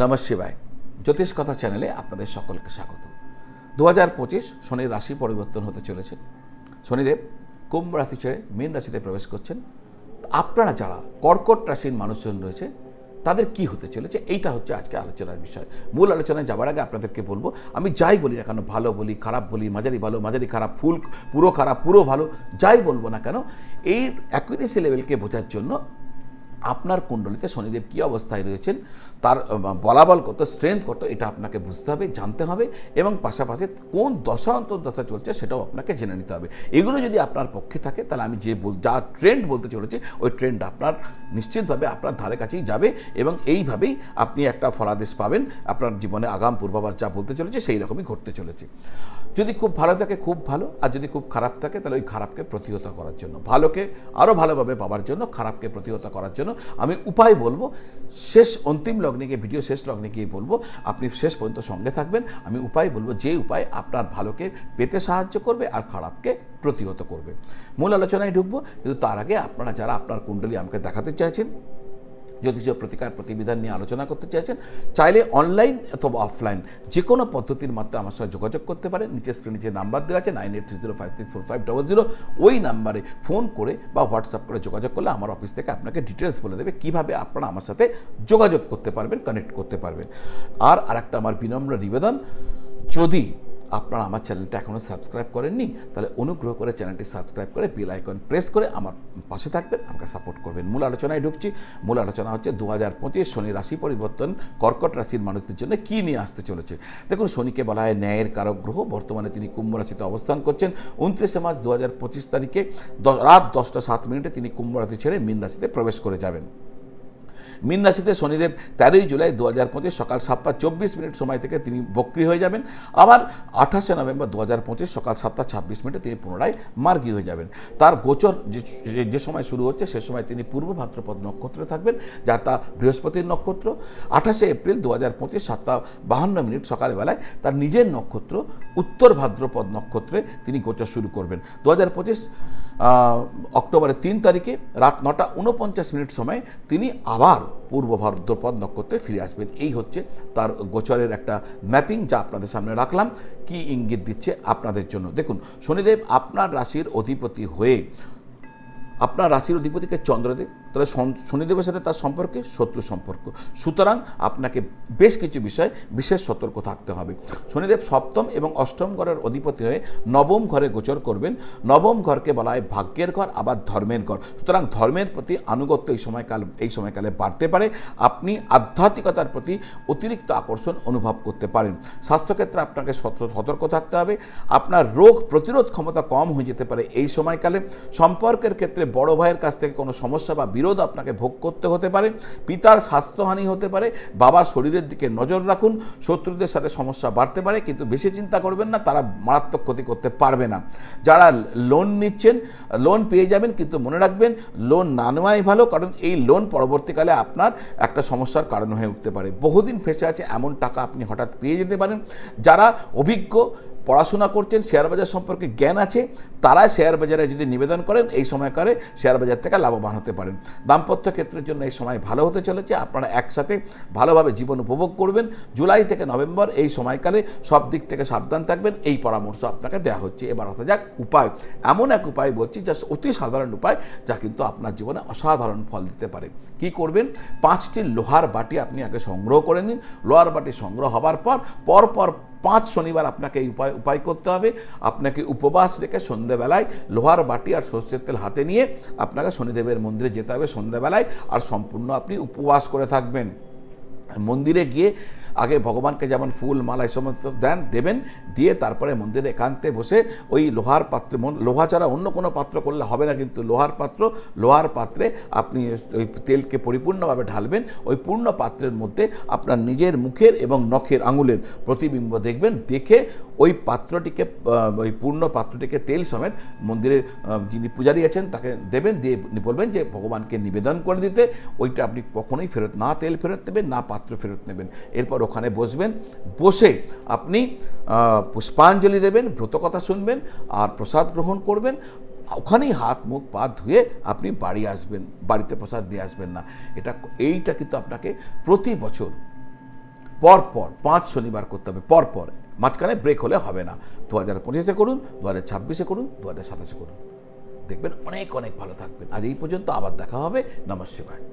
নমঃ শিবায়। জ্যোতিষ কথা চ্যানেলে আপনাদের সকলকে স্বাগত। দু হাজার পঁচিশ শনির রাশি পরিবর্তন হতে চলেছে। শনিদেব কুম্ভ রাশি ছেড়ে মীন রাশিতে প্রবেশ করছেন। আপনারা যারা কর্কট রাশির মানুষজন রয়েছে, তাদের কি হতে চলেছে এইটা হচ্ছে আজকে আলোচনার বিষয়। মূল আলোচনায় যাওয়ার আগে আপনাদেরকে বলব, আমি যাই বলি না কেন ভালো বলি, খারাপ বলি, মাঝারি ভালো, মাঝারি খারাপ, ফুল, পুরো খারাপ, পুরো ভালো, যাই বলব না কেন, এই অ্যাকুরেসি লেভেলকে বোঝার জন্য আপনার কুণ্ডলিতে শনিদেব কী অবস্থায় রয়েছেন, তার বলাবল কত স্ট্রেংথ কত, এটা আপনাকে বুঝতে হবে, জানতে হবে এবং পাশাপাশি কোন দশা অন্তর্দশা চলছে সেটাও আপনাকে জেনে নিতে হবে। এগুলো যদি আপনার পক্ষে থাকে, তাহলে আমি যে বল, যা ট্রেন্ড বলতে চলেছি, ওই ট্রেন্ড আপনার নিশ্চিতভাবে আপনার ধারে কাছেই যাবে এবং এইভাবেই আপনি একটা ফলাদেশ পাবেন, আপনার জীবনে আগাম পূর্বাভাস যা বলতে চলেছে, সেই রকমই ঘটতে চলেছে। যদি খুব ভালো থাকে, খুব ভালো, আর যদি খুব খারাপ থাকে, তাহলে ওই খারাপকে প্রতিহত করার জন্য, ভালোকে আরও ভালোভাবে পাওয়ার জন্য, খারাপকে প্রতিহত করার জন্য আমি উপায় বলব, শেষ অন্তিম লগ্নে গিয়ে, ভিডিও শেষ লগ্নে গিয়ে বলব, আপনি শেষ পর্যন্ত সঙ্গে থাকবেন। আমি উপায় বলব, যে উপায় আপনার ভালোকে পেতে সাহায্য করবে আর খারাপকে প্রতিহত করবে। মূল আলোচনায় ঢুকবো, কিন্তু তার আগে আপনারা যারা আপনার কুণ্ডলী আমাকে দেখাতে চাইছেন জ্যোতিষ প্রতিকার প্রতিবিধান নিয়ে আলোচনা করতে চাইছেন, চাইলে অনলাইন অথবা অফলাইন যে কোনো পদ্ধতির মাধ্যমে আমার সঙ্গে যোগাযোগ করতে পারেন। নিচে স্ক্রিনে যে নাম্বার দেওয়া আছে nine eight three zero five six four five double zero ওই নাম্বারে ফোন করে বা হোয়াটসঅ্যাপ করে যোগাযোগ করলে আমার অফিস থেকে আপনাকে ডিটেলস বলে দেবে কীভাবে আপনারা আমার সাথে যোগাযোগ করতে পারবেন কানেক্ট করতে পারবেন। আর আরেকটা আমার বিনম্র নিবেদন, যদি আপনারা আমার চ্যানেলটা এখনও সাবস্ক্রাইব করেননি, তাহলে অনুগ্রহ করে চ্যানেলটি সাবস্ক্রাইব করে বেল আইকন প্রেস করে আমার পাশে থাকবেন, আমাকে সাপোর্ট করবেন। মূল আলোচনায় ঢুকছি। মূল আলোচনা হচ্ছে দু হাজার পঁচিশ শনি রাশি পরিবর্তন, কর্কট রাশির মানুষদের জন্য কী নিয়ে আসতে চলেছে? দেখুন, শনিকে বলা হয় ন্যায়ের কারক গ্রহ। বর্তমানে তিনি কুম্ভ রাশিতে অবস্থান করছেন। উনত্রিশে মার্চ দু হাজার পঁচিশ তারিখে রাত দশটা সাত মিনিটে তিনি কুম্ভ রাশি ছেড়ে মীন রাশিতে প্রবেশ করে যাবেন। মীন রাশিতে শনিদেব তেরোই জুলাই দু হাজার পঁচিশ সকাল সাতটা চব্বিশ মিনিট সময় থেকে তিনি বক্রি হয়ে যাবেন। আবার আঠাশে নভেম্বর দু হাজার পঁচিশ সকাল সাতটা ছাব্বিশ মিনিটে তিনি পুনরায় মার্গী হয়ে যাবেন। তার গোচর যে- যে- সময় শুরু হচ্ছে সে সময় তিনি পূর্ব ভাদ্রপদ নক্ষত্রে থাকবেন, যা তা বৃহস্পতির নক্ষত্র। আঠাশে এপ্রিল দু হাজার পঁচিশ সাতটা বাহান্ন মিনিট সকালবেলায় তার নিজের নক্ষত্র উত্তর ভাদ্রপদ নক্ষত্রে তিনি গোচর শুরু করবেন। দু হাজার পঁচিশ অক্টোবরের তিন তারিখে রাত নটা উনপঞ্চাশ মিনিট সময় তিনি আবার পূর্ব ভাদ্রপদ নক্ষত্রে ফিরে আসবেন। এই হচ্ছে তার গোচরের একটা ম্যাপিং যা আপনাদের সামনে রাখলাম। কি ইঙ্গিত দিচ্ছে আপনাদের জন্য? দেখুন, শনিদেব আপনার রাশির অধিপতি হয়ে, আপনার রাশির অধিপতিকে চন্দ্রদেব তাহলে শনিদেবের সাথে তার সম্পর্কে শত্রু সম্পর্ক। সুতরাং আপনাকে বেশ কিছু বিষয় বিশেষ সতর্ক থাকতে হবে। শনিদেব সপ্তম এবং অষ্টম ঘরের অধিপতি হয়ে নবম ঘরে গোচর করবেন। নবম ঘরকে বলা হয় ভাগ্যের ঘর, আবার ধর্মের ঘর। সুতরাং ধর্মের প্রতি আনুগত্য এই সময়কাল, এই সময়কালে বাড়তে পারে। আপনি আধ্যাত্মিকতার প্রতি অতিরিক্ত আকর্ষণ অনুভব করতে পারেন। স্বাস্থ্যক্ষেত্রে আপনাকে সতর্ক থাকতে হবে। আপনার রোগ প্রতিরোধ ক্ষমতা কম হয়ে যেতে পারে এই সময়কালে। সম্পর্কের ক্ষেত্রে বড় ভাইয়ের কাছ থেকে কোনো সমস্যা বা বিরোধ আপনাকে ভোগ করতে হতে পারে, পিতার স্বাস্থ্যহানি হতে পারে, বাবার শরীরের দিকে নজর রাখুন, শত্রুদের সাথে সমস্যা বাড়তে পারে, কিন্তু বেশি চিন্তা করবেন না, তারা মারাত্মক ক্ষতি করতে পারবে না। যারা লোন নিচ্ছেন লোন পেয়ে যাবেন, কিন্তু মনে রাখবেন লোন না নেওয়াই ভালো, কারণ এই লোন পরবর্তীকালে আপনার একটা সমস্যার কারণ হয়ে উঠতে পারে। বহুদিন ফেসে আছে এমন টাকা আপনি হঠাৎ পেয়ে যেতে পারেন। যারা অভিজ্ঞ পড়াশোনা করছেন, শেয়ার বাজার সম্পর্কে জ্ঞান আছে, তারা শেয়ার বাজারে যদি নিবেদন করেন, এই সময়কালে শেয়ার বাজার থেকে লাভবান হতে পারেন। দাম্পত্য ক্ষেত্রের জন্য এই সময় ভালো হতে চলেছে, আপনারা একসাথে ভালোভাবে জীবন উপভোগ করবেন। জুলাই থেকে নভেম্বর এই সময়কালে সব দিক থেকে সাবধান থাকবেন, এই পরামর্শ আপনাকে দেওয়া হচ্ছে। এবার আসা যাক উপায়। এমন এক উপায় বলছি, যা অতি সাধারণ উপায়, যা কিন্তু আপনার জীবনে অসাধারণ ফল দিতে পারে। কি করবেন? পাঁচটি লোহার বাটি আপনি আগে সংগ্রহ করে নিন। লোহার বাটি সংগ্রহ হবার পর পর পর পাঁচ শনিবার আপনাকে এই উপায় উপায় করতে হবে। আপনাকে উপবাস রেখে সন্ধ্যেবেলায় লোহার বাটি আর সর্ষের তেল হাতে নিয়ে আপনাকে শনিদেবের মন্দিরে যেতে হবে সন্ধ্যেবেলায় আর সম্পূর্ণ আপনি উপবাস করে থাকবেন। মন্দিরে গিয়ে আগে ভগবানকে যেমন ফুল, মালা, এই সমস্ত দেন, দেবেন, দিয়ে তারপরে মন্দিরে একান্তে বসে ওই লোহার পাত্রে লোহা ছাড়া অন্য কোনো পাত্র করলে হবে না, কিন্তু লোহার পাত্র, লোহার পাত্রে আপনি ওই তেলকে পরিপূর্ণভাবে ঢালবেন, ওই পূর্ণ পাত্রের মধ্যে আপনার নিজের মুখের এবং নখের আঙুলের প্রতিবিম্ব দেখবেন, দেখে ওই পাত্রটিকে ওই পূর্ণ পাত্রটিকে তেল সমেত মন্দিরের যিনি পূজারী আছেন তাকে দেবেন, দিয়ে বলবেন যে ভগবানকে নিবেদন করে দিতে, ওইটা আপনি কখনোই ফেরত, না তেল ফেরত নেবেন, না পাত্র ফেরত নেবেন। এরপর ওখানে বসবেন। বসে আপনি পুষ্পাঞ্জলি দেবেন ব্রতকথা শুনবেন আর প্রসাদ গ্রহণ করবেন। ওখানেই হাত, মুখ, পা ধুয়ে আপনি বাড়ি আসবেন। বাড়িতে প্রসাদ দিয়ে আসবেন না। এটা এইটা কিন্তু আপনাকে প্রতি বছর পর পর, পাঁচ শনিবার করতে হবে, পর পর। মাঝখানে ব্রেক হলে হবে না। দু হাজার পঁচিশে করুন, দু হাজার ছাব্বিশে করুন, দু হাজার সাতাশে করুন। দেখবেন অনেক অনেক ভালো থাকবেন। আজ এই পর্যন্ত আবার দেখা হবে। নমস্কার।